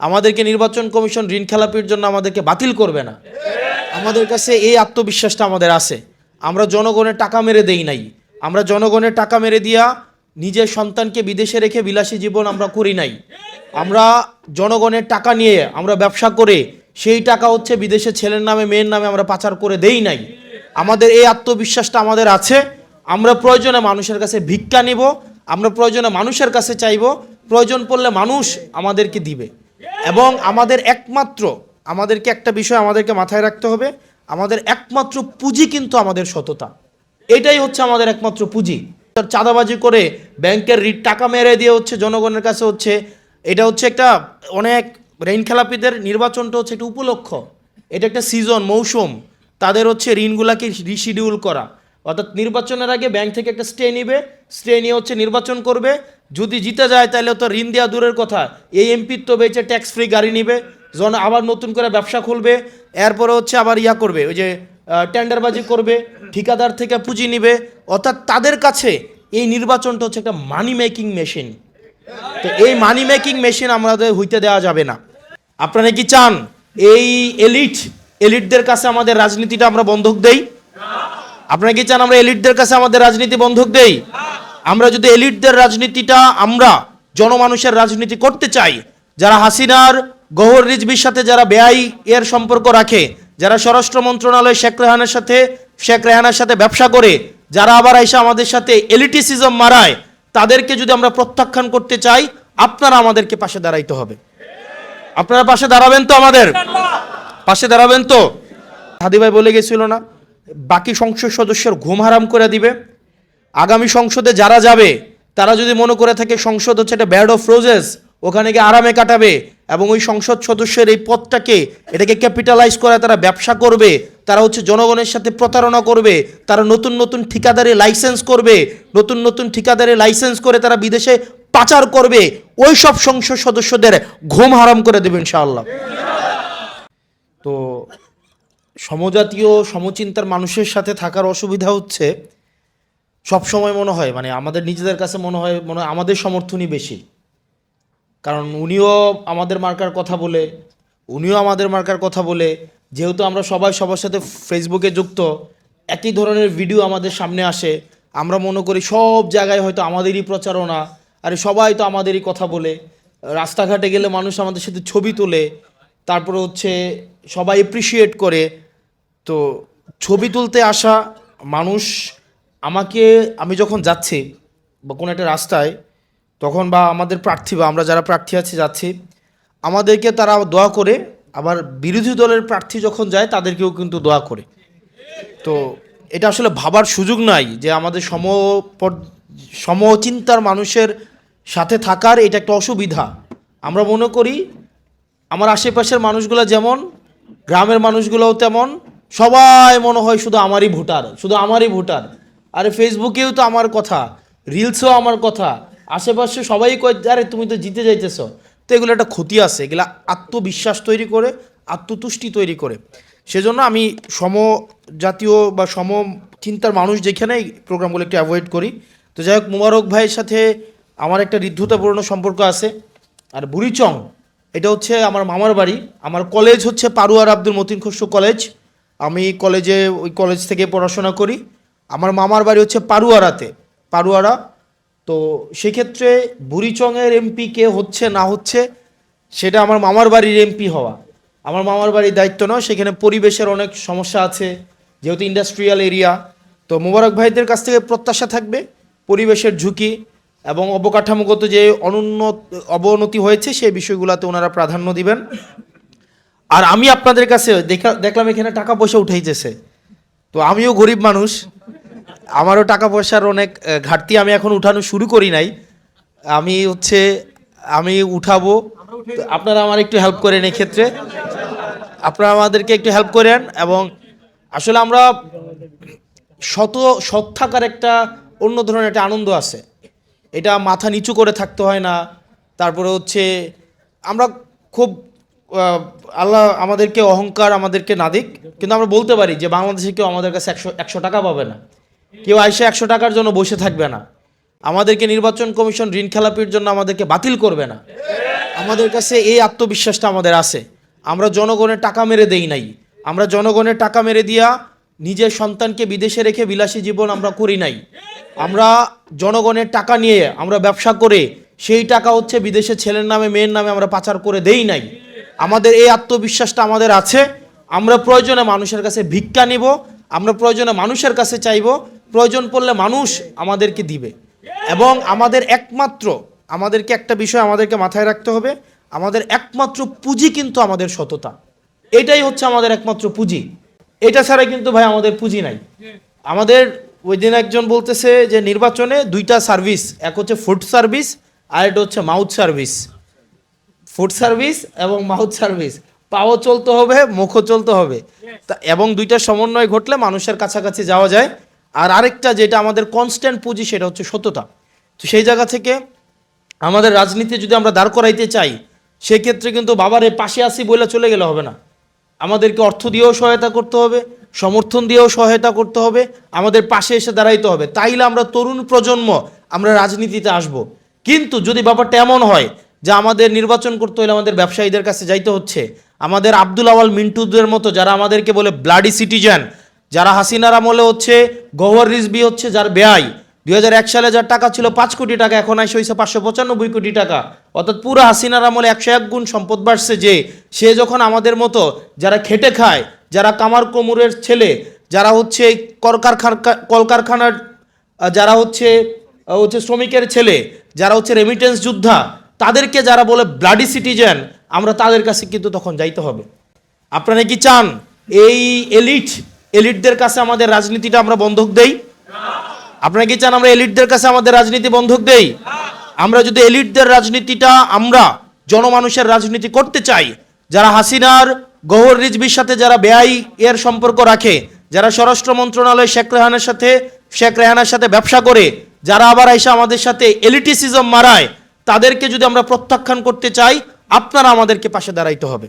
আমাদেরকে নির্বাচন কমিশন ঋণ খেলাপির জন্য আমাদেরকে বাতিল করবে না। আমাদের কাছে এই আত্মবিশ্বাসটা আমাদের আছে। আমরা জনগণের টাকা মেরে দেই নাই। আমরা জনগণের টাকা মেরে দিয়া নিজের সন্তানকে বিদেশে রেখে বিলাসী জীবন আমরা করি নাই। আমরা জনগণের টাকা নিয়ে আমরা ব্যবসা করে সেই টাকা হচ্ছে বিদেশে ছেলের নামে, মেয়ের নামে আমরা পাচার করে দেই নাই। আমাদের এই আত্মবিশ্বাসটা আমাদের আছে। আমরা প্রয়োজনে মানুষের কাছে ভিক্ষা নিব। আমরা প্রয়োজনে মানুষের কাছে চাইব। প্রয়োজন পড়লে মানুষ আমাদেরকে দিবে। এবং আমাদের একমাত্র, আমাদেরকে একটা বিষয় আমাদেরকে মাথায় রাখতে হবে, আমাদের একমাত্র পুঁজি কিন্তু আমাদের সততা। এটাই হচ্ছে আমাদের একমাত্র পুঁজি। তার চাঁদাবাজি করে ব্যাংকের রিট টাকা মেরে দিয়ে হচ্ছে জনগণের কাছে হচ্ছে, এটা হচ্ছে একটা অনেক ঋণ খেলাপিদের নির্বাচনটা হচ্ছে একটা উপলক্ষ। এটা একটা সিজন মৌসুম। তাদের হচ্ছে ঋণগুলাকে রিশিডিউল করা। অর্থাৎ নির্বাচনের আগে ব্যাংক থেকে একটা স্টে নিবে স্টে নিয়ে হচ্ছে নির্বাচন করবে। যদি জিতে যায়, তাহলে তো ঋণ দেওয়া দূরের কথা। এই এমপির তো বেঁচে ট্যাক্স ফ্রি গাড়ি নিবে জন আবার নতুন করে ব্যবসা খুলবে, এরপরে হচ্ছে আবার ইয়া করবে, ওই যে টেন্ডারবাজি করবে, ঠিকাদার থেকে পুঁজি নিবে। অর্থাৎ তাদের কাছে এই নির্বাচনটা হচ্ছে একটা মানি মেকিং মেশিন তো এই মানি মেকিং মেশিন আমাদের হইতে দেওয়া যাবে না। আপনারা কি চান? এই এলিট এলিটদের কাছে আমাদের রাজনীতিটা আমরা বন্ধক দেই। আপনারা কি চান আমরা এলিটদের কাছে আমাদের রাজনীতি বন্ধক দেই? আমরা যদি এলিটদের রাজনীতিটা আমরা জনমানুষের রাজনীতি করতে চাই, যারা হাসিনার, গহর রিজবির সাথে যারা বেআই এর সম্পর্ক রাখে, যারা স্বরাষ্ট্র মন্ত্রণালয় শেখ রেহানের সাথে, শেখ রেহানের সাথে ব্যবসা করে, যারা আবার আইসা আমাদের সাথে এলিটিসিজম মারায়, তাদেরকে যদি আমরা প্রত্যাখ্যান করতে চাই, আপনারা আমাদেরকে পাশে দাঁড়াইতে হবে। আপনারা পাশে দাঁড়াবেন তো আমাদের? পাশে দাঁড়াবেন তো? হাদি ভাই বলে গেছিল না? বাকি সংসদ সদস্যের ঘুম হারাম করে দিবে। আগামী সংসদে যারা যাবে, তারা যদি মনে করে থাকে সংসদ হচ্ছে একটা ব্যাড অফ রোজেস ওখানে গিয়ে আরামে কাটাবে এবং ওই সংসদ সদস্যের এই পদটাকে, এটাকে ক্যাপিটালাইজ করে তারা ব্যবসা করবে, তারা হচ্ছে জনগণের সাথে প্রতারণা করবে, তারা নতুন নতুন ঠিকাদারি লাইসেন্স করবে, নতুন নতুন ঠিকাদারি লাইসেন্স করে তারা বিদেশে পাচার করবে, ওই সব সংসদ সদস্যদের ঘুম হারাম করে দেবে ইনশাআল্লাহ। তো সমজাতীয় সমচিন্তার মানুষের সাথে থাকার অসুবিধা হচ্ছে সব সময় মনে হয় মানে আমাদের নিজেদের কাছে মনে হয় মনে হয় আমাদের সমর্থনই বেশি। কারণ উনিও আমাদের মার্কার কথা বলে, উনিও আমাদের মার্কার কথা বলে, যেহেতু আমরা সবাই সবার সাথে ফেসবুকে যুক্ত, একই ধরনের ভিডিও আমাদের সামনে আসে, আমরা মনে করি সব জায়গায় হয়তো আমাদেরই প্রচারণা, আরে সবাই তো আমাদেরই কথা বলে, রাস্তাঘাটে গেলে মানুষ আমাদের সাথে ছবি তোলে, তারপরে হচ্ছে সবাই এপ্রিসিয়েট করে তো ছবি তুলতে আসা মানুষ আমাকে, আমি যখন যাচ্ছি বা কোনো একটা রাস্তায়, তখন বা আমাদের প্রার্থী বা আমরা যারা প্রার্থী আছি, যাচ্ছি, আমাদেরকে তারা দোয়া করে, আবার বিরোধী দলের প্রার্থী যখন যায়, তাদেরকেও কিন্তু দোয়া করে। তো এটা আসলে ভাবার সুযোগ নাই যে আমাদের সম সমচিন্তার মানুষের সাথে থাকার এটা একটা অসুবিধা। আমরা মনে করি, আমার আশেপাশের মানুষগুলো যেমন, গ্রামের মানুষগুলোও তেমন সবাই মনে হয় শুধু আমারই ভোটার, শুধু আমারই ভোটার। আরে ফেসবুকেও তো আমার কথা, রিলসও আমার কথা, আশেপাশে সবাই কয়, আরে তুমি তো জিতে যাইতেছ। তো এগুলো একটা ক্ষতি আছে, এগুলো আত্মবিশ্বাস তৈরি করে, আত্মতুষ্টি তৈরি করে। সেজন্য আমি সম জাতীয় বা সম চিন্তার মানুষ যেখানে এই প্রোগ্রামগুলো একটু অ্যাভয়েড করি। তো যাই হোক, মুবারক ভাইয়ের সাথে আমার একটা হৃদ্ধতাপূর্ণ সম্পর্ক আছে। আর বুড়িচং, এটা হচ্ছে আমার মামার বাড়ি। আমার কলেজ হচ্ছে পারুয়ার আব্দুল মতিন খসরু কলেজ আমি কলেজে, ওই কলেজ থেকে পড়াশোনা করি। আমার মামার বাড়ি হচ্ছে পারুয়ারাতে, পারুয়ারা। তো সেক্ষেত্রে বুড়িচংয়ের এমপি কে হচ্ছে না হচ্ছে, সেটা আমার মামার বাড়ির এমপি হওয়া। আমার মামার বাড়ির দায়িত্ব নয়, সেখানে পরিবেশের অনেক সমস্যা আছে, যেহেতু ইন্ডাস্ট্রিয়াল এরিয়া তো মোবারক ভাইদের কাছ থেকে প্রত্যাশা থাকবে, পরিবেশের ঝুঁকি এবং অবকাঠামোগত যে অনুন্নত, অবনতি হয়েছে, সেই বিষয়গুলোতে ওনারা প্রাধান্য দিবেন। আর আমি আপনাদের কাছে দেখা দেখলাম এখানে টাকা পয়সা উঠাইতেছে। তো আমিও গরিব মানুষ। আমারও টাকা পয়সার অনেক ঘাটতি আমি এখন উঠানো শুরু করি নাই। আমি হচ্ছে, আমি উঠাবো। আপনারা আমার একটু হেল্প করেন ক্ষেত্রে আপনারা আমাদেরকে একটু হেল্প করেন এবং আসলে আমরা শত সৎ থাকার একটা অন্য ধরনের একটা আনন্দ আছে। এটা মাথা নিচু করে থাকতে হয় না। তারপরে হচ্ছে, আমরা খুব আল্লাহ আমাদেরকে অহংকার আমাদেরকে না দিক, কিন্তু আমরা বলতে পারি যে বাংলাদেশে কেউ আমাদের কাছে একশো একশো টাকা পাবে না। কেউ আইসে একশো টাকার জন্য বসে থাকবে না। আমাদেরকে নির্বাচন কমিশন ঋণ খেলাপির জন্য আমাদেরকে বাতিল করবে না। আমাদের কাছে এই আত্মবিশ্বাসটা আমাদের আছে। আমরা জনগণের টাকা মেরে দেই নাই। আমরা জনগণের টাকা মেরে দিয়া নিজের সন্তানকে বিদেশে রেখে বিলাসী জীবন আমরা করি নাই। আমরা জনগণের টাকা নিয়ে আমরা ব্যবসা করে সেই টাকা হচ্ছে বিদেশে ছেলের নামে, মেয়ের নামে আমরা পাচার করে দেই নাই। আমাদের এই আত্মবিশ্বাসটা আমাদের আছে। আমরা প্রয়োজনে মানুষের কাছে ভিক্ষা নিব, আমরা প্রয়োজনে মানুষের কাছে চাইব, প্রয়োজন পড়লে মানুষ আমাদেরকে দিবে। এবং আমাদের একমাত্র, আমাদেরকে একটা বিষয় আমাদেরকে মাথায় রাখতে হবে, আমাদের একমাত্র পুঁজি কিন্তু আমাদের সততা। এটাই হচ্ছে আমাদের একমাত্র পুঁজি। এটা ছাড়া কিন্তু ভাই আমাদের পুঁজি নাই। আমাদের ওই দিন একজন বলতেছে যে, নির্বাচনে দুইটা সার্ভিস, এক হচ্ছে ফুড সার্ভিস আর এটা হচ্ছে মাউথ সার্ভিস ফুড সার্ভিস এবং মাউথ সার্ভিস পাও চলতে হবে, মুখও চলতে হবে। এবং দুইটা সমন্বয় ঘটলে মানুষের কাছাকাছি যাওয়া যায়। আর আরেকটা যেটা আমাদের কনস্ট্যান্ট পুঁজি, সেটা হচ্ছে সততা তো সেই জায়গা থেকে আমাদের রাজনীতি যদি আমরা দাঁড় করাইতে চাই, সেক্ষেত্রে কিন্তু বাবারে পাশে আসি বলে চলে গেলে হবে না। আমাদেরকে অর্থ দিয়েও সহায়তা করতে হবে, সমর্থন দিয়েও সহায়তা করতে হবে, আমাদের পাশে এসে দাঁড়াইতে হবে। তাইলে আমরা তরুণ প্রজন্ম, আমরা রাজনীতিতে আসব। কিন্তু যদি ব্যাপারটা এমন হয় যে আমাদের নির্বাচন করতে হলে আমাদের ব্যবসায়ীদের কাছে যাইতে হচ্ছে। আমাদের আব্দুল আওয়াল মিন্টুদের মতো যারা আমাদেরকে বলে ব্লাডি সিটিজেন যারা হাসিনার আমলে হচ্ছে গহর রিজবি হচ্ছে যার ব্যয় দুই হাজার এক সালে যার টাকা ছিল পাঁচ কোটি টাকা, এখন আসে হয়েছে পাঁচশো পঁচানব্বই কোটি টাকা। অর্থাৎ পুরো হাসিনার আমলে একশো এক গুণ সম্পদ বাড়ছে যে, সে যখন আমাদের মতো যারা খেটে খায়, যারা কামার কোমরের ছেলে, যারা হচ্ছে কলকারখানা, কলকারখানার যারা হচ্ছে হচ্ছে শ্রমিকের ছেলে, যারা হচ্ছে রেমিটেন্স যোদ্ধা তাদেরকে যারা বলে ব্লাডি সিটিজেন আমরা তাদের কাছে কিন্তু তখন যাইতে হবে। আপনারা কি চান? এই এলিট এলিটদের কাছে আমাদের রাজনীতিটা আমরা বন্ধক দেই? আপনারা কি চান আমরা এলিটদের কাছে আমাদের রাজনীতি বন্ধক দেই? আমরা যদি এলিটদের রাজনীতিটা আমরা জনমানুষের রাজনীতি করতে চাই, যারা হাসিনার গহর রিজবির সাথে যারা বেআই এর সম্পর্ক রাখে, যারা স্বরাষ্ট্র মন্ত্রণালয় শেখ রেহানের সাথে, শেখ রেহানার সাথে ব্যবসা করে, যারা আবার আইসা আমাদের সাথে এলিটিসিজম মারায় তাদেরকে যদি আমরা প্রত্যাখ্যান করতে চাই, আপনারা আমাদেরকে পাশে দাঁড়াইতে হবে।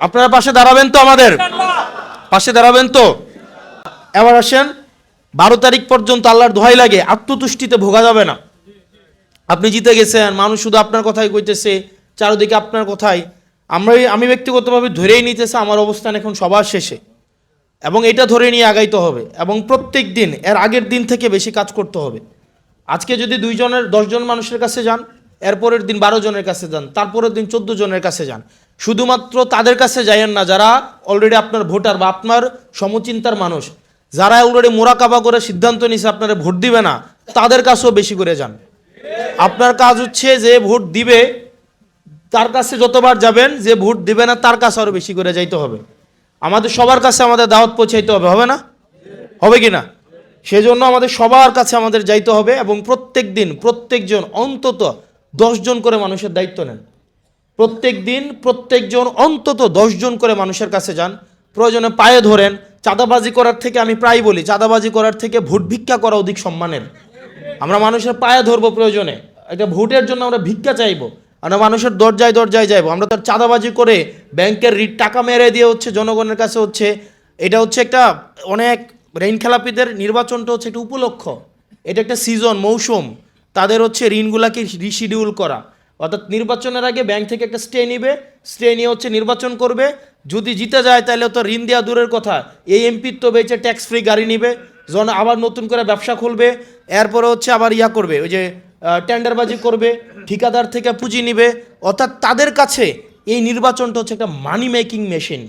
আপনারা পাশে দাঁড়াবেন তো আমাদের? পাশে দাঁড়াবেন তো? এবার আসেন, বারো তারিখ পর্যন্ত আল্লাহর দোহাই লাগে, আত্মতুষ্টিতে ভোগা যাবে না। আপনি জিতে গেছেন, মানুষ শুধু আপনার কথাই কইতেছে, চারদিকে আপনার কথাই। আমরা আমি ব্যক্তিগতভাবে ধরেই নিতেছে, আমার অবস্থান এখন সবার শেষে। এবং এটা ধরে নিয়ে আগাইতে হবে, এবং প্রত্যেক দিন, এর আগের দিন থেকে বেশি কাজ করতে হবে। আজকে যদি দুইজনের, দশজন মানুষের কাছে যান, এরপরের দিন বারো জনের কাছে যান, তারপরের দিন চোদ্দ জনের কাছে যান, শুধুমাত্র তাদের কাছে যাইয়েন না, যারা অলরেডি আপনার ভোটার বা আপনার সমচিন্তার মানুষ, যারা অলরেডি মোরাকাবা করে সিদ্ধান্ত নিছে আপনারা ভোট দিবে না, তাদের কাছেও বেশি করে যান। আপনার কাজ হচ্ছে যে ভোট দিবে, তার কাছে যতবার যাবেন, যে ভোট দিবে না, তার কাছে আরও বেশি করে যাইতে হবে। আমাদের সবার কাছে আমাদের দাওয়াত পৌঁছাইতে হবে হবে না? হবে কি না? সেজন্য আমাদের সবার কাছে আমাদের যাইতে হবে এবং প্রত্যেক দিন প্রত্যেকজন অন্তত দশজন করে মানুষের দায়িত্ব নেন। প্রত্যেক দিন প্রত্যেকজন অন্তত দশজন করে মানুষের কাছে যান। প্রয়োজনে পায়ে ধরেন। চাঁদাবাজি করার থেকে আমি প্রায় বলি, চাঁদাবাজি করার থেকে ভোট ভিক্ষা করা অধিক সম্মানের। আমরা মানুষের পায়ে ধরবো প্রয়োজনে। এটা ভোটের জন্য আমরা ভিক্ষা চাইব। আমরা মানুষের দরজায় দরজায় যাইবো। আমরা তার চাঁদাবাজি করে ব্যাংকের টাকা মেরে দিয়ে হচ্ছে জনগণের কাছে হচ্ছে, এটা হচ্ছে একটা অনেক ঋণ খেলাপিদের নির্বাচনটা হচ্ছে একটা উপলক্ষ। এটা একটা সিজন মৌসুম। তাদের হচ্ছে ঋণগুলাকে রিশিডিউল করা। অর্থাৎ নির্বাচনের আগে ব্যাংক থেকে একটা স্টে নিবে। স্টে নিয়ে হচ্ছে নির্বাচন করবে। যদি জিতে যায়, তাহলে তো ঋণ দেওয়া দূরের কথা। এই এমপির তো বেঁচে ট্যাক্স ফ্রি গাড়ি নিবে। জন আবার নতুন করে ব্যবসা খুলবে, এরপরে হচ্ছে আবার ইয়া করবে। ওই যে টেন্ডারবাজি করবে, ঠিকাদার থেকে পুঁজি নিবে। অর্থাৎ তাদের কাছে এই নির্বাচনটা হচ্ছে একটা মানি মেকিং মেশিন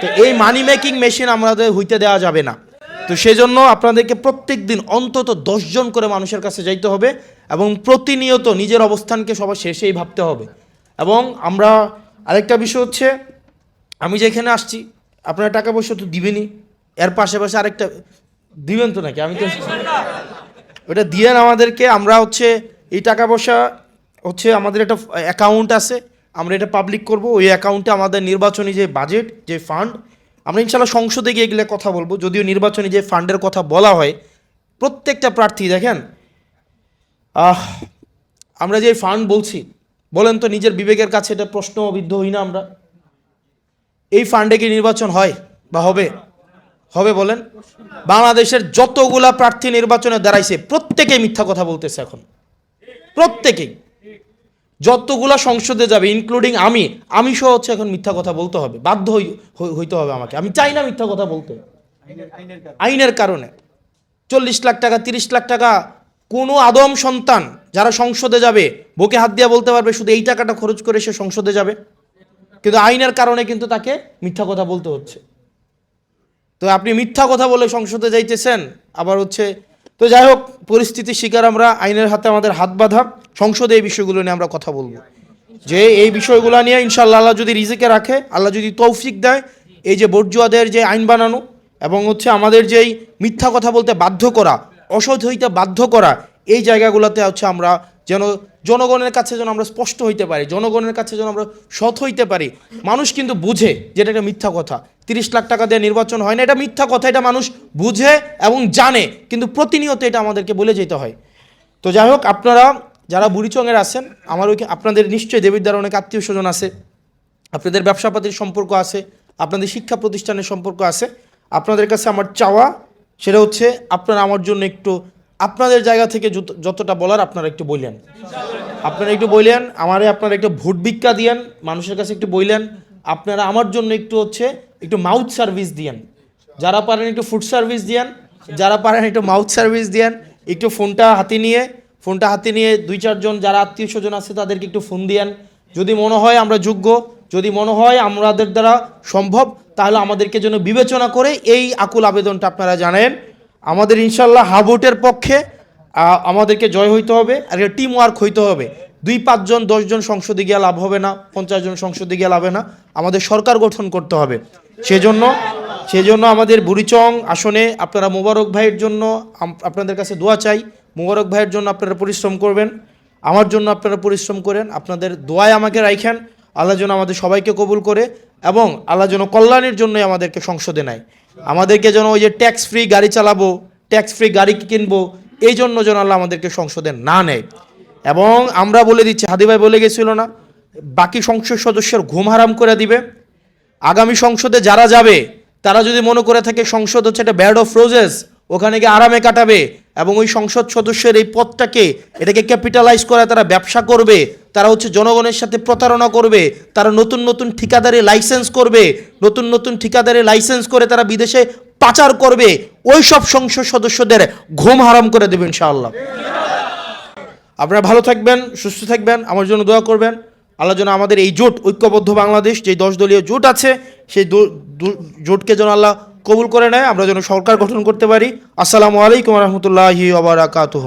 তো এই মানি মেকিং মেশিন আমাদের হইতে দেওয়া যাবে না। তো সেজন্য আপনাদেরকে প্রত্যেক দিন অন্তত দশজন করে মানুষের কাছে যাইতে হবে এবং প্রতিনিয়ত নিজের অবস্থানকে সবার শেষেই ভাবতে হবে। এবং আমরা আরেকটা বিষয় হচ্ছে, আমি যেখানে আসছি, আপনারা টাকা পয়সা তো দিবেনই। এর পাশাপাশি আরেকটা, দিবেন তো নাকি? আমি তো ওটা দিয়েন আমাদেরকে। আমরা হচ্ছে এই টাকা পয়সা হচ্ছে আমাদের একটা অ্যাকাউন্ট আছে। আমরা এটা পাবলিক করব, ওই অ্যাকাউন্টে আমাদের নির্বাচনী যে বাজেট যে ফান্ড আমরা ইনশাল্লাহ সংসদে গিয়ে এগুলো কথা বলব। যদিও নির্বাচনী যে ফান্ডের কথা বলা হয়, প্রত্যেকটা প্রার্থী, দেখেন আমরা যে ফান্ড বলছি, বলেন তো নিজের বিবেকের কাছে এটা প্রশ্ন বিদ্ধ হই না আমরা? এই ফান্ডে কি নির্বাচন হয় বা হবে? হবে বলেন। বাংলাদেশের যতগুলা প্রার্থী নির্বাচনে দাঁড়াইছে, প্রত্যেকেই মিথ্যা কথা বলতেছে এখন। প্রত্যেকেই। যতগুলা সংসদে যাবে ইনক্লুডিং আমি আমি সহ হচ্ছে এখন মিথ্যা কথা বলতে হবে বাধ্য হই- হই- হইতে হবে আমাকে। আমি চাই না মিথ্যা কথা বলতে। আইনের কারণে। চল্লিশ লাখ টাকা তিরিশ লাখ টাকা কোনো আদম সন্তান যারা সংসদে যাবে বুকে হাত দিয়ে বলতে পারবে শুধু এই টাকাটা খরচ করে সে সংসদে যাবে। কিন্তু আইনের কারণে কিন্তু তাকে মিথ্যা কথা বলতে হচ্ছে। তো আপনি মিথ্যা কথা বলে সংসদে যাইতেছেন আবার হচ্ছে তো যাই হোক, পরিস্থিতির শিকার আমরা, আইনের হাতে আমাদের হাত বাঁধা। সংসদে এই বিষয়গুলো নিয়ে আমরা কথা বলব। যে এই বিষয়গুলো নিয়ে ইনশাল্লাহ আল্লাহ যদি রিজিকে রাখে, আল্লাহ যদি তৌফিক দেয়, এই যে বর্জুয়াদের যে আইন বানানো এবং হচ্ছে আমাদের যেই মিথ্যা কথা বলতে বাধ্য করা, অসৎ হইতে বাধ্য করা, এই জায়গাগুলোতে হচ্ছে আমরা যেন জনগণের কাছে যেন আমরা স্পষ্ট হইতে পারি, জনগণের কাছে যেন আমরা সৎ হইতে পারি। মানুষ কিন্তু বুঝে যেটা একটা মিথ্যা কথা। তিরিশ লাখ টাকা দিয়ে নির্বাচন হয় না। এটা মিথ্যা কথা, এটা মানুষ বুঝে এবং জানে, কিন্তু প্রতিনিয়ত এটা আমাদেরকে বলে যেতে হয়। তো যাই হোক, আপনারা যারা বুড়িচংয়ের আছেন, আমার ওই আপনাদের নিশ্চয়ই দেবিদ্বার অনেক আত্মীয় স্বজন আছে। আপনাদের ব্যবসাপাতির সম্পর্ক আছে, আপনাদের শিক্ষা প্রতিষ্ঠানের সম্পর্ক আছে। আপনাদের কাছে আমার চাওয়া সেটা হচ্ছে, আপনারা আমার জন্য একটু, আপনাদের জায়গা থেকে যত- যতটা বলার আপনারা একটু বললেন আপনারা একটু বললেন আমারে আপনারা একটু ভোট ভিক্ষা দিয়েন, মানুষের কাছে একটু বললেন আপনারা আমার জন্য একটু হচ্ছে, একটু মাউথ সার্ভিস দিয়েন। যারা পারেন একটু ফুড সার্ভিস দিয়েন, যারা পারেন একটু মাউথ সার্ভিস দিয়েন, একটু ফোনটা হাতে নিয়ে, ফোনটা হাতে নিয়ে দুই চারজন যারা আত্মীয় স্বজন আছে তাদেরকে একটু ফোন দিয়েন। যদি মনে হয় আমরা যোগ্য, যদি মনে হয় আমাদের দ্বারা সম্ভব, তাহলে আমাদেরকে যেন বিবেচনা করে এই আকুল আবেদনটা আপনারা জানেন। আমাদের ইনশাল্লাহ হাবোটের পক্ষে আমাদেরকে জয় হইতে হবে আর টিম ওয়ার্ক হইতে হবে। দুই পাঁচজন, দশজন সংসদে গিয়ে লাভ হবে না, পঞ্চাশ জন সংসদে গিয়ে লাভে না। আমাদের সরকার গঠন করতে হবে। সেজন্য সেজন্য আমাদের বুড়িচং আসনে আপনারা মোবারক ভাইয়ের জন্য আপনাদের কাছে দোয়া চাই। মোবারক ভাইয়ের জন্য আপনারা পরিশ্রম করবেন। আমার জন্য আপনারা পরিশ্রম করেন। আপনাদের দোয়ায় আমাকে রাখেন আল্লাহ যেন আমাদের সবাইকে কবুল করে এবং আল্লাহ যেন কল্যাণের জন্যই আমাদেরকে সংসদে নেয়। আমাদেরকে যেন ওই যে ট্যাক্স ফ্রি গাড়ি চালাবো ট্যাক্স ফ্রি গাড়ি কিনবো এই জন্য যেন আল্লাহ আমাদেরকে সংসদে না নেয়। এবং আমরা বলে দিচ্ছি, হাদি ভাই বলে গেছিল না, বাকি সংসদ সদস্যের ঘুম হারাম করে দিবে। আগামী সংসদে যারা যাবে, তারা যদি মনে করে থাকে সংসদ হচ্ছে একটা ব্যাড অফ রোজেস ওখানে গিয়ে আরামে কাটাবে এবং ওই সংসদ সদস্যের এই পদটাকে, এটাকে ক্যাপিটালাইজ করে তারা ব্যবসা করবে, তারা হচ্ছে জনগণের সাথে প্রতারণা করবে, তারা নতুন নতুন ঠিকাদারি লাইসেন্স করবে, নতুন নতুন ঠিকাদারি লাইসেন্স করে তারা বিদেশে পাচার করবে, ওই সব সংসদ সদস্যদের ঘুম হারাম করে দেবেন ইনশাআল্লাহ। আপনারা ভালো থাকবেন, সুস্থ থাকবেন, আমার জন্য দোয়া করবেন। আল্লাহ যেন আমাদের এই জোট, ঐক্যবদ্ধ বাংলাদেশ যে দশ দলীয় জোট আছে, সেই জোটকে যেন আল্লাহ কবুল করে নেয়, আমরা যেন সরকার গঠন করতে পারি। আসসালামু আলাইকুম রহমতুল্লাহি আবরাকাতুহ